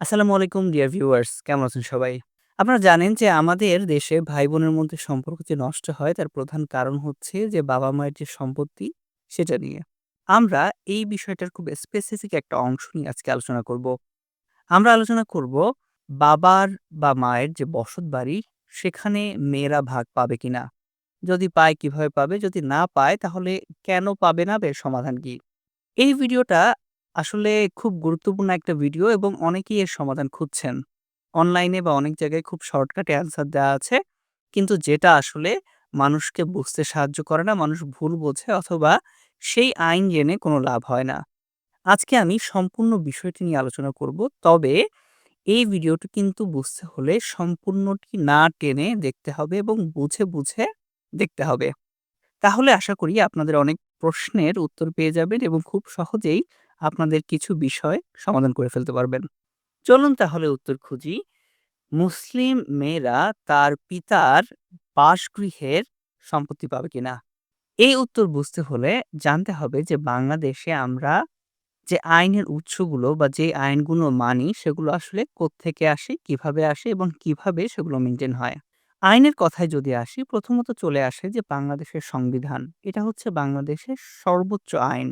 আসসালামু আলাইকুম, dear viewers কেমন আছেন সবাই? আপনারা জানেন যে আমাদের দেশে ভাই-বোনের মধ্যে সম্পর্ক যে নষ্ট হয়, তার প্রধান কারণ হচ্ছে যে বাবা-মায়ের যে সম্পত্তি, সেটা নিয়ে। আমরা এই বিষয়টার খুব স্পেসিফিক একটা অংশ নিয়ে আজকে আলোচনা করব। আমরা আলোচনা করব বাবার বা মায়ের যে বসত বাড়ি সেখানে মেয়েরা ভাগ পাবে কিনা? যদি পায়, কীভাবে পাবে? যদি না পায়, তাহলে কেন পাবে না বা এর সমাধান কি? এই ভিডিওটা আসলে খুব গুরুত্বপূর্ণ একটা ভিডিও এবং অনেকেই এর সমাধান খুঁজছেন। অনলাইনে বা অনেক জায়গায় খুব শর্টকাটে অ্যান্সার দেওয়া আছে। কিন্তু যেটা আসলে মানুষকে বুঝতে সাহায্য করে না, মানুষ ভুল বোঝে অথবা সেই আইন জেনে কোনো লাভ হয় না। আজকে আমি সম্পূর্ণ বিষয়টি নিয়ে আলোচনা করব। তবে এই ভিডিওটি কিন্তু বুঝতে হলে সম্পূর্ণটি না টেনে দেখতে হবে এবং বুঝে, বুঝে দেখতে হবে। তাহলে আশা করি আপনাদের অনেক প্রশ্নের উত্তর পেয়ে যাবেন এবং খুব সহজেই আপনাদের কিছু বিষয় সমাধান করে ফেলতে পারবেন। চলুন তাহলে উত্তর খুঁজি। মুসলিম মেয়েরা তার পিতার বাসগৃহের সম্পত্তি পাবে কিনা? এই উত্তর বুঝতে হলে জানতে হবে যে বাংলাদেশে আমরা যে আইনের উৎসগুলো বা যে আইনগুলো মানি সেগুলো আসলে কোত্থেকে আসে, কীভাবে আসে এবং কীভাবে সেগুলো মেইনটেইন হয়। আইনের কথায় যদি আসি প্রথমত চলে আসে যে বাংলাদেশের সংবিধান। এটা হচ্ছে বাংলাদেশের সর্বোচ্চ আইন।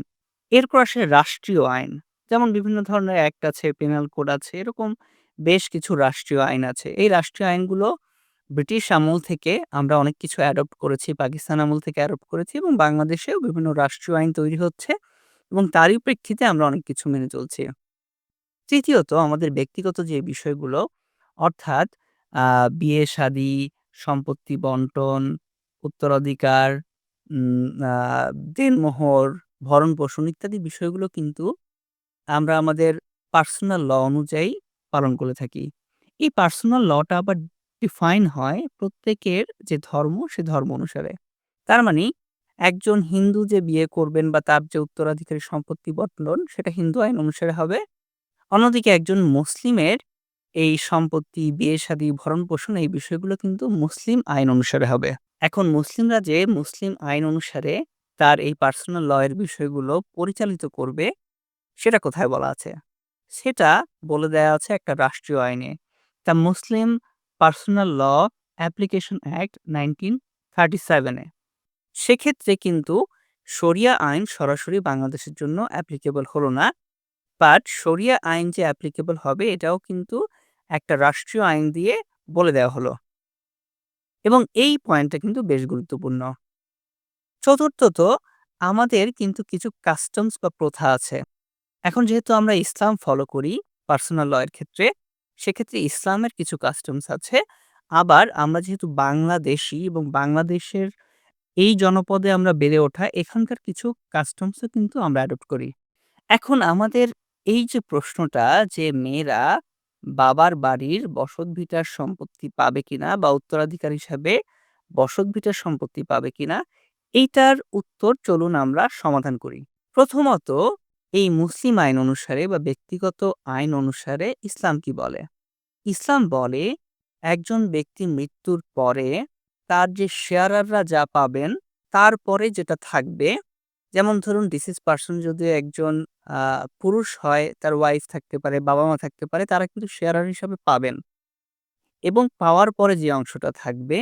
এরপর আসে রাষ্ট্রীয় আইন। যেমন বিভিন্ন ধরনের অ্যাক্ট আছে, পেনাল কোড আছে, এরকম বেশ কিছু রাষ্ট্রীয় আইন আছে। এই রাষ্ট্রীয় আইনগুলো ব্রিটিশ আমল থেকে আমরা অনেক কিছু অ্যাডপ্ট করেছি, পাকিস্তান আমল থেকে অ্যাডপ্ট করেছি এবং বাংলাদেশেও বিভিন্ন রাষ্ট্রীয় আইন তৈরি হচ্ছে এবং তারই প্রেক্ষিতে আমরা অনেক কিছু মেনে চলছি। তৃতীয়ত আমাদের ব্যক্তিগত যে বিষয়গুলো অর্থাৎ বিয়ে-শাদী, সম্পত্তি বন্টন, উত্তরাধিকার, দেনমোহর, ভরণ-পোষণ ইত্যাদি বিষয়গুলো কিন্তু আমরা আমাদের পার্সোনাল ল অনুযায়ী পালন করে থাকি। এই পার্সোনাল লটা আবার ডিফাইন হয় প্রত্যেকের যে ধর্ম সে ধর্ম অনুসারে। তার মানে একজন হিন্দু যে বিয়ে করবেন বা তার যে উত্তরাধিকারী সম্পত্তি বন্টন সেটা হিন্দু আইন অনুসারে হবে। অন্যদিকে একজন মুসলিমের এই সম্পত্তি, বিয়ে-শাদী, ভরণ-পোষণ এই বিষয়গুলো কিন্তু মুসলিম আইন অনুসারে হবে। এখন মুসলিমরা যে মুসলিম আইন অনুসারে তার এই পার্সোনাল লয়ের বিষয়গুলো পরিচালিত করবে, সেটা কোথায় বলা আছে? সেটা বলে দেয়া আছে একটা রাষ্ট্রীয় আইনে। তা Muslim personal law application act nineteen thirty সেভেনে সেক্ষেত্রে কিন্তু শরিয়া আইন সরাসরি বাংলাদেশের জন্য অ্যাপ্লিকেবল হলো না। বাট শরিয়া আইন যে অ্যাপ্লিকেবল হবে, এটাও কিন্তু একটা রাষ্ট্রীয় আইন দিয়ে বলে দেওয়া হলো। এবং এই পয়েন্টটা কিন্তু বেশ গুরুত্বপূর্ণ। চতুর্থত আমাদের কিন্তু কিছু কাস্টমস বা প্রথা আছে। এখন যেহেতু আমরা ইসলাম ফলো করি পার্সোনাল ল এর ক্ষেত্রে, সেক্ষেত্রে ইসলামের কিছু কাস্টমস আছে। আবার আমরা যেহেতু বাংলাদেশী এবং বাংলাদেশের এই জনপদে আমরা বেড়ে ওঠা এখানকার কিছু কাস্টমসও কিন্তু আমরা অ্যাডপ্ট করি। এখন আমাদের এই যে প্রশ্নটা যে মেয়েরা বাবার বাড়ির বসতভিটার সম্পত্তি পাবে কিনা বা উত্তরাধিকার হিসাবে বসতভিটার সম্পত্তি পাবে কিনা এইটার উত্তর চলুন আমরা সমাধান করি। প্রথমত এই মুসলিম আইন অনুসারে বা ব্যক্তিগত আইন অনুসারে ইসলাম কি বলে? ইসলাম বলে একজন ব্যক্তির মৃত্যুর পরে তার যে শেয়ারাররা যা পাবেন তারপরে যেটা থাকবে যেমন ধরুন ডিসিজ পার্সন যদি একজন পুরুষ হয়, তার ওয়াইফ থাকতে পারে, বাবা-মা থাকতে পারে, তারা কিন্তু শেয়ারার হিসাবে পাবেন। এবং পাওয়ার পরে যে অংশটা থাকবে,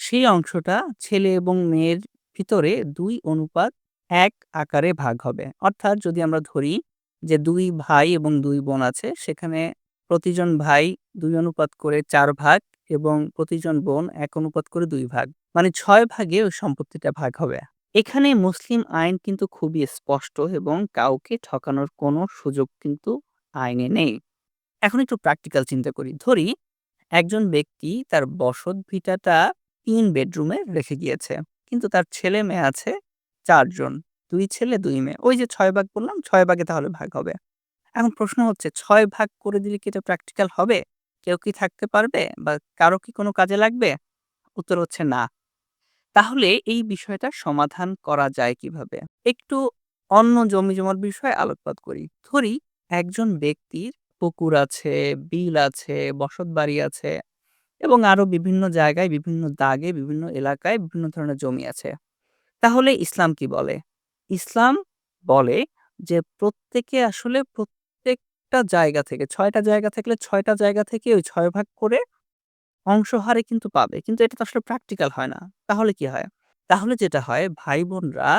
সেই অংশটা ছেলে এবং মেয়ের ভিতরে দুই অনুপাত এক আকারে ভাগ হবে। অর্থাৎ যদি আমরা ধরি যে দুই ভাই এবং দুই বোন আছে, সেখানে প্রতিজন ভাই দুই অনুপাত করে চার ভাগ এবং প্রতিজন বোন এক অনুপাত করে দুই ভাগ। মানে ছয় ভাগে ওই সম্পত্তিটা ভাগ হবে। এখানে মুসলিম আইন কিন্তু খুবই স্পষ্ট এবং কাউকে ঠকানোর কোনো সুযোগ কিন্তু আইনে নেই। এখন একটু প্র্যাকটিক্যাল চিন্তা করি। ধরি একজন ব্যক্তি তার বসতভিটাটা তিন বেডরুমে রেখে গিয়েছে। কিন্তু তার ছেলে-মেয়ে আছে ৪ জন। ২ ছেলে দুই মেয়ে। ওই যে ছয় ভাগ বললাম ৬ ভাগে তাহলে ভাগ হবে। এখন প্রশ্ন হচ্ছে ৬ ভাগ করে দিলে কি এটা প্র্যাকটিক্যাল হবে? কেউ কি থাকতে পারবে বা কারও কি কোনো কাজে লাগবে? উত্তর হচ্ছে না। তাহলে এই বিষয়টা সমাধান করা যায় কীভাবে? একটু অন্য জমিজমার বিষয়ে আলোকপাত করি। ধরি একজন ব্যক্তির পুকুর আছে, বিল আছে, বসতবাড়ি আছে এবং আরও বিভিন্ন জায়গায়, বিভিন্ন দাগে, বিভিন্ন এলাকায় বিভিন্ন ধরনের জমি আছে। তাহলে ইসলাম কি বলে? ইসলাম বলে যে প্রত্যেকে আসলে প্রত্যেকটা জায়গা থেকে ছয়টা জায়গা থাকলে ছয়টা জায়গা থেকে ওই ছয় ভাগ করে অংশ হারে কিন্তু পাবে। কিন্তু এটা তো আসলে প্র্যাকটিক্যাল হয় না। তাহলে কি হয়? তাহলে যেটা হয় ভাই-বোনরা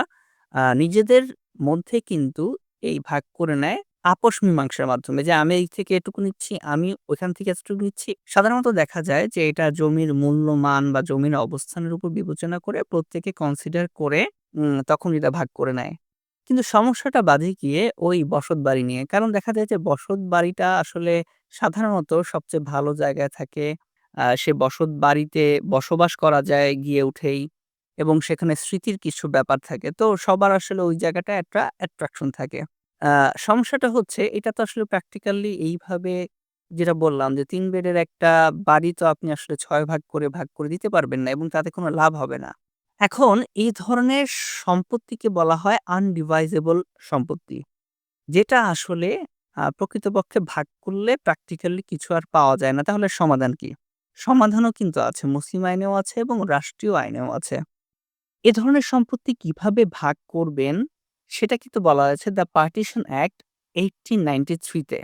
নিজেদের মধ্যে কিন্তু এই ভাগ করে নেয় আপস মীমাংসার মাধ্যমে যে আমি এই থেকে এটুকু নিচ্ছি, আমি ওইখান থেকে এতটুকু নিচ্ছি। সাধারণত দেখা যায় যে এটা জমির মূল্যমান বা জমির অবস্থানের উপর বিবেচনা করে প্রত্যেকে কনসিডার করে তখন এটা ভাগ করে নেয়। কিন্তু সমস্যাটা বাধে গিয়ে ওই বসত বাড়ি নিয়ে। কারণ দেখা যায় যে বসত বাড়িটা আসলে সাধারণত সবচেয়ে ভালো জায়গায় থাকে। সে বসত বাড়িতে বসবাস করা যায় গিয়ে উঠেই এবং সেখানে স্মৃতির কিছু ব্যাপার থাকে। তো সবার আসলে ওই জায়গাটায় একটা অ্যাট্রাকশন থাকে। সমস্যাটা হচ্ছে এটা তো আসলে প্র্যাকটিক্যালি এইভাবে যেটা বললাম যে ৩ বেডের একটা বাড়ি তো আপনি আসলে ৬ ভাগ করে ভাগ করে দিতে পারবেন না এবং তাতে কোনো লাভ হবে না। এখন এই ধরনের সম্পত্তিকে বলা হয় আনডিভাইজেবল সম্পত্তি। যেটা আসলে প্রকৃতপক্ষে ভাগ করলে প্র্যাকটিক্যালি কিছু আর পাওয়া যায় না। তাহলে সমাধান কি? সমাধানও কিন্তু আছে। মুসলিম আইনেও আছে এবং রাষ্ট্রীয় আইনেও আছে। এ ধরনের সম্পত্তি কীভাবে ভাগ করবেন সেটা কিন্তু বলা হয়েছে দ্য পার্টিশন অ্যাক্ট 1893 তে।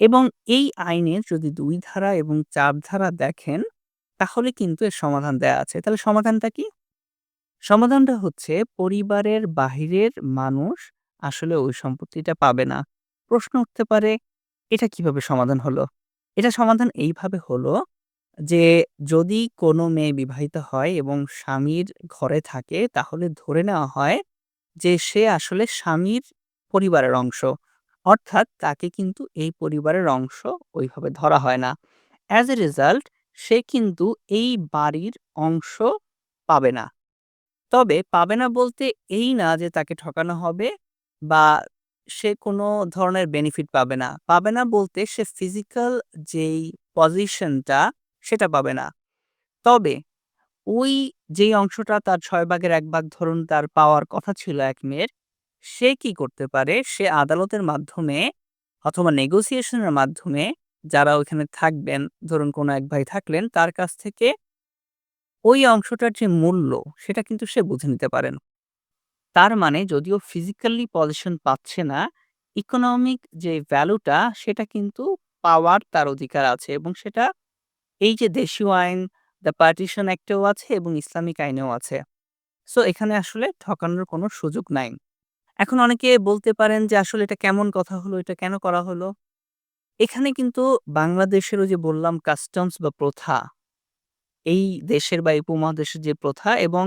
এবং এই আইনের যদি দুই ধারা এবং চার ধারা দেখেন, তাহলে কিন্তু এর সমাধান দেয়া আছে। তাহলে সমাধানটা কি? সমাধানটা হচ্ছে পরিবারের বাহিরের মানুষ আসলে ওই সম্পত্তিটা পাবে না। প্রশ্ন উঠতে পারে, এটা কীভাবে সমাধান হলো? এটা সমাধান এইভাবে হলো যে যদি কোনো মেয়ে বিবাহিত হয় এবং স্বামীর ঘরে থাকে, তাহলে ধরে নেওয়া হয় যে সে আসলে স্বামীর পরিবারের অংশ। অর্থাৎ তাকে কিন্তু এই পরিবারের অংশ ওইভাবে ধরা হয় না। অ্যাজ এ রেজাল্ট সে কিন্তু এই বাড়ির অংশ পাবে না। তবে পাবে না বলতে এই না যে তাকে ঠকানো হবে বা সে কোনো ধরনের বেনিফিট পাবে না। পাবে না বলতে সে ফিজিক্যাল যেই পজিশনটা সেটা পাবে না। তবে ওই যেই অংশটা তার ৬ ভাগের ১ ভাগ ধরুন তার পাওয়ার কথা ছিল এক মেয়ের, সে কি করতে পারে? সে আদালতের মাধ্যমে অথবা নেগোসিয়েশন এর মাধ্যমে যারা ওইখানে থাকবেন, ধরুন কোনো এক ভাই থাকলেন, তার কাছ থেকে ওই অংশটার যে মূল্য সেটা কিন্তু সে বুঝে নিতে পারেন। তার মানে যদিও ফিজিক্যালি পজিশন পাচ্ছে না, ইকোনমিক যে ভ্যালুটা সেটা কিন্তু পাওয়ার তার অধিকার আছে এবং সেটা এই যে দেশীয় আইন, দ্য পার্টিশন অ্যাক্টেও আছে এবং ইসলামিক আইনেও আছে। সো এখানে আসলে ঠকানোর কোনো সুযোগ নাই। এখন অনেকে বলতে পারেন যে আসলে এটা কেমন কথা হলো? এটা কেন করা হলো? এখানে কিন্তু বাংলাদেশের ওই যে বললাম কাস্টমস বা প্রথা, এই দেশের বা উপমহাদেশের যে প্রথা এবং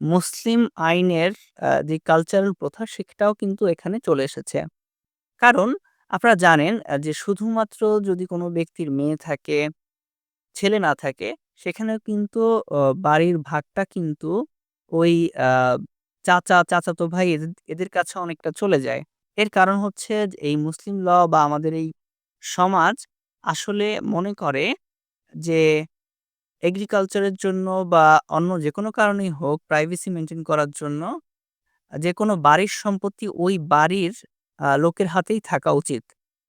মুসলিম আইনের যে কালচারাল প্রথা সেটাও কিন্তু এখানে চলে এসেছে। কারণ আপনারা জানেন যে শুধুমাত্র যদি কোনো ব্যক্তির মেয়ে থাকে, ছেলে না থাকে সেখানেও কিন্তু বাড়ির ভাগটা কিন্তু ওই চাচা, চাচাতো ভাই এদের এদের কাছে অনেকটা চলে যায়। এর কারণ হচ্ছে যে এই মুসলিম ল বা আমাদের এই সমাজ আসলে মনে করে যে এগ্রিকালচারের জন্য বা অন্য যেকোনো কারণেই হোক প্রাইভেসি মেইনটেইন করার জন্য আ যেকোনো বাড়ির সম্পত্তি ওই বাড়ির লোকের হাতেই থাকা উচিত।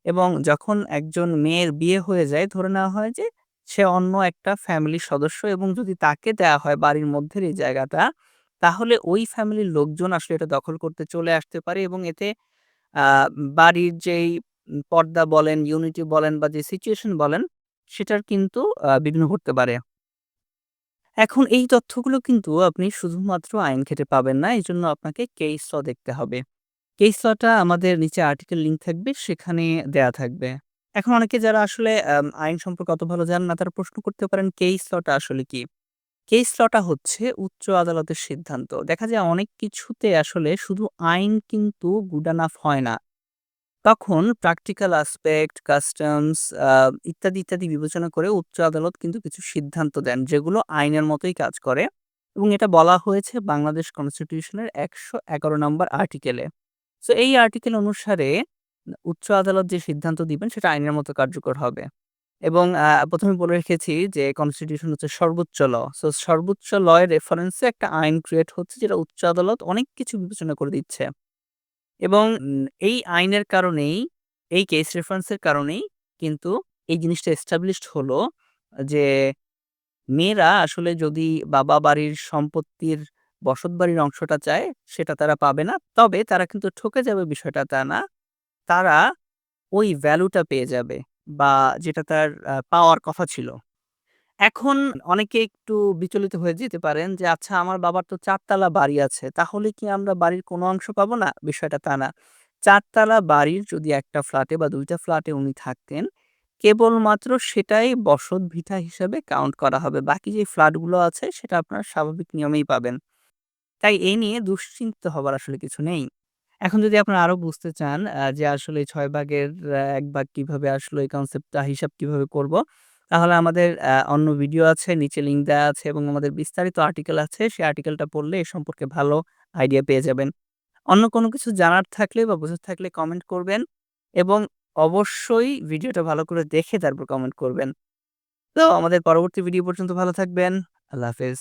এবং যখন একজন মেয়ের বিয়ে হয়ে যায় ধরে নেওয়া হয় যে সে অন্য একটা ফ্যামিলির সদস্য এবং যদি তাকে দেয়া হয় বাড়ির মধ্যের এই জায়গাটা, তাহলে ওই ফ্যামিলির লোকজন আসলে এটা দখল করতে চলে আসতে পারে এবং এতে বাড়ির যেই পর্দা বলেন, ইউনিটি বলেন বা যে সিচুয়েশন বলেন সেটার কিন্তু বিঘ্ন ঘটতে পারে। এখন এই তথ্যগুলো কিন্তু আপনি শুধুমাত্র আইন ঘেঁটে পাবেন না। এই জন্য আপনাকে কেস ল দেখতে হবে। কেস লটা আমাদের নিচে আর্টিকেল লিঙ্ক থাকবে সেখানে দেয়া থাকবে। এখন অনেকে যারা আসলে আইন সম্পর্কে অত ভালো জানেন না তারা প্রশ্ন করতে পারেন কেস লটা আসলে কি? কেস লটা হচ্ছে উচ্চ আদালতের সিদ্ধান্ত। দেখা যায় অনেক কিছুতে আসলে শুধু আইন কিন্তু গুড এনাফ হয় না। তখন প্র্যাকটিক্যাল আসপেক্ট কাস্টমস ইত্যাদি, ইত্যাদি বিবেচনা করে উচ্চ আদালত কিন্তু কিছু সিদ্ধান্ত দেন যেগুলো আইনের মতোই কাজ করে এবং এটা বলা হয়েছে বাংলাদেশ কনস্টিটিউশনের ১১১ নম্বর আর্টিকেলে। সো এই আর্টিকেল অনুসারে উচ্চ আদালত যে সিদ্ধান্ত দিবেন সেটা আইনের মতো কার্যকর হবে। এবং ১ম বলে রেখেছি যে কনস্টিটিউশন হচ্ছে সর্বোচ্চ ল। সো সর্বোচ্চ ল এর রেফারেন্সে একটা আইন ক্রিয়েট হচ্ছে যেটা উচ্চ আদালত অনেক কিছু বিবেচনা করে দিচ্ছে। এবং এই আইনের কারণেই, এই কেস রেফারেন্সের কারণেই কিন্তু এই জিনিসটা এস্টাবলিশড হলো যে মেয়েরা আসলে যদি বাবা বাড়ির সম্পত্তির বসত বাড়ির অংশটা চায় সেটা তারা পাবে না। তবে তারা কিন্তু ঠকে যাবে বিষয়টা তা না। তারা ওই ভ্যালুটা পেয়ে যাবে বা যেটা তার পাওয়ার কথা ছিল। এখন অনেকে একটু বিচলিত হয়ে যেতে পারেন যে, "আচ্ছা আমার বাবার তো চারতলা বাড়ি আছে। তাহলে কি আমরা বাড়ির কোনো অংশ পাবো না?" বিষয়টা তা না। চারতলা বাড়ির যদি একটা ফ্ল্যাটে বা দুইটা ফ্ল্যাটে উনি থাকতেন, কেবলমাত্র সেটাই বসতভিটা হিসেবে কাউন্ট করা হবে। বাকি যে ফ্ল্যাটগুলো আছে সেটা আপনার স্বাভাবিক নিয়মেই পাবেন। তাই এই নিয়ে দুশ্চিন্তিত হবার আসলে কিছু নেই। এখন যদি আপনারা আরও বুঝতে চান যে আসলে ৬ ভাগের ১ ভাগ কীভাবে আসলো এই কনসেপ্টটা হিসাব কীভাবে করব, তাহলে আমাদের অন্য ভিডিও আছে, নিচে লিঙ্ক দেয়া আছে এবং আমাদের বিস্তারিত আর্টিকেল আছে। সেই আর্টিকেলটা পড়লে এ সম্পর্কে ভালো আইডিয়া পেয়ে যাবেন। অন্য কোনো কিছু জানার থাকলে বা বোঝার থাকলে কমেন্ট করবেন এবং অবশ্যই ভিডিওটা ভালো করে দেখে তারপর কমেন্ট করবেন। তো আমাদের পরবর্তী ভিডিও পর্যন্ত ভালো থাকবেন। আল্লাহ হাফেজ।